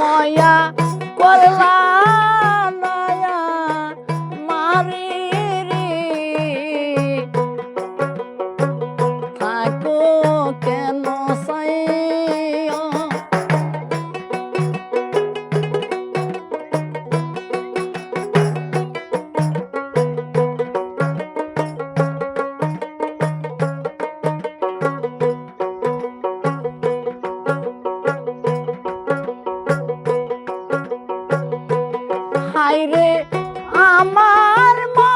vergonha, corelar. হায় আমার মা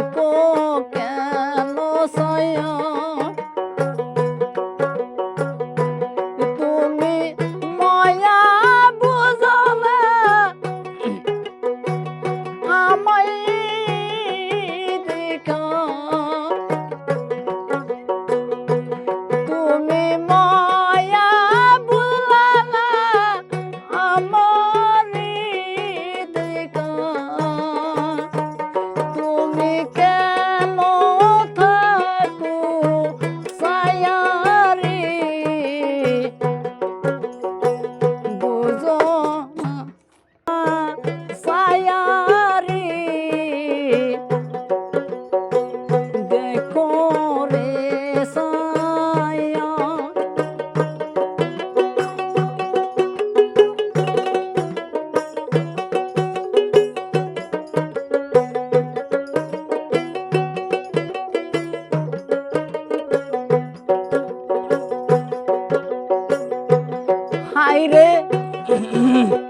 ako हाय रे। हम्म, हम्म, हम्म।